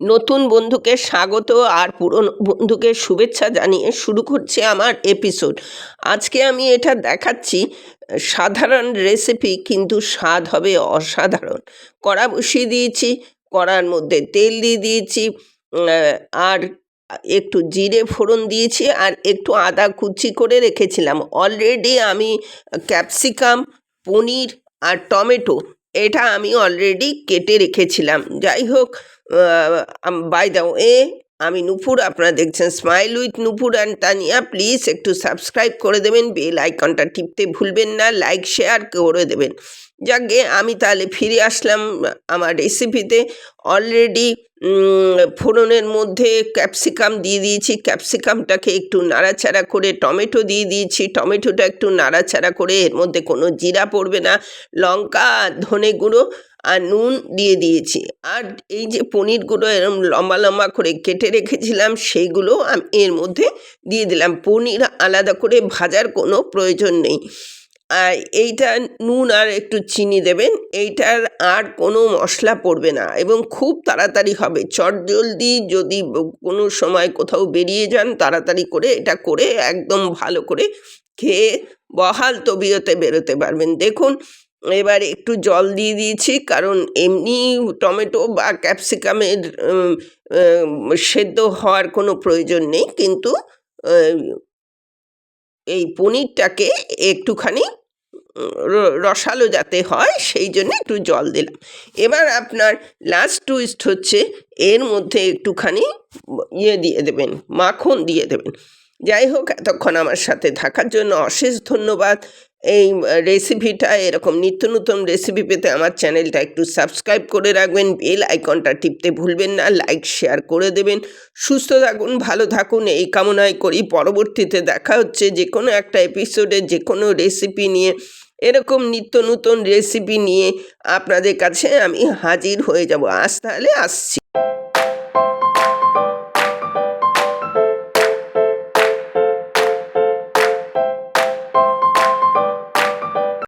নতুন বন্ধুকে স্বাগত আর পুরনো বন্ধুকে শুভেচ্ছা জানিয়ে শুরু করছি আমার এপিসোড আজকে আমি এটা দেখাচ্ছি, সাধারণ রেসিপি কিন্তু স্বাদ হবে অসাধারণ। কড়া বসিয়ে দিয়েছি, কড়ার মধ্যে তেল দিয়ে দিয়েছি আর একটু জিরে ফোড়ন দিয়েছি আর একটু আদা কুচি করে রেখেছিলাম। অলরেডি আমি ক্যাপসিকাম পনির আর টমেটো এটা আমি অলরেডি কেটে রেখেছিলাম। যাই হোক বাই দ্য ওয়ে আমি নুপুর, আপনারা দেখছেন smile with Nupur and Tania. Please একটু সাবস্ক্রাইব করে দেবেন বেল আইকনটা টিপতে ভুলবেন না লাইক শেয়ার করে দেবেন। যাকে আমি তাহলে ফিরে আসলাম আমার রেসিপিতে অলরেডি ফোড়নের মধ্যে ক্যাপসিকাম দিয়ে দিয়েছি। ক্যাপসিকামটাকে একটু নাড়াচাড়া করে টমেটো দিয়ে দিয়েছি। টমেটোটা একটু নাড়াচাড়া করে এর মধ্যে কোনো জিরা পড়বে না। লঙ্কা, ধনে গুঁড়ো আর নুন দিয়ে দিয়েছি। আর এই যে পনিরগুলো এরম লম্বা লম্বা করে কেটে রেখেছিলাম, সেইগুলো আমি, এর মধ্যে দিয়ে দিলাম। পনির আলাদা করে ভাজার কোনো প্রয়োজন নেই। আর এইটা নুন আর একটু চিনি দেবেন, এইটার আর কোনো মশলা পড়বে না এবং খুব তাড়াতাড়ি হবে। চটজলদি যদি কোনো সময় কোথাও বেরিয়ে যান, তাড়াতাড়ি করে এটা করে একদম ভালো করে খেয়ে বহাল তবিয়তে বেরোতে পারবেন। দেখুন এবার একটু জল দিয়ে দিয়েছি, কারণ এমনি টমেটো বা ক্যাপসিকামের সেদ্ধ হওয়ার কোনো প্রয়োজন নেই, কিন্তু, এই পনিরটাকে একটুখানি রসালো যাতে হয়, সেই জন্য একটু জল দিলাম। এবার আপনার লাস্ট টুইস্ট হচ্ছে, এর মধ্যে একটুখানি ইয়ে দিয়ে দেবেন, মাখন দিয়ে দেবেন। যাই হোক এতক্ষণ আমার সাথে থাকার জন্য অশেষ ধন্যবাদ। এই রেসিপিটা এরকম নিত্য নতুন রেসিপি পেতে আমার চ্যানেলটা একটু সাবস্ক্রাইব করে রাখবেন বেল আইকনটা টিপতে ভুলবেন না লাইক শেয়ার করে দেবেন। সুস্থ থাকুন, ভালো থাকুন, এই কামনায় করি। পরবর্তীতে দেখা হচ্ছে যে কোনো একটা এপিসোডে যে কোনো রেসিপি নিয়ে। এরকম নিত্য নতুন রেসিপি নিয়ে আপনাদের কাছে আমি হাজির হয়ে যাব। আজ তাহলে আসছি।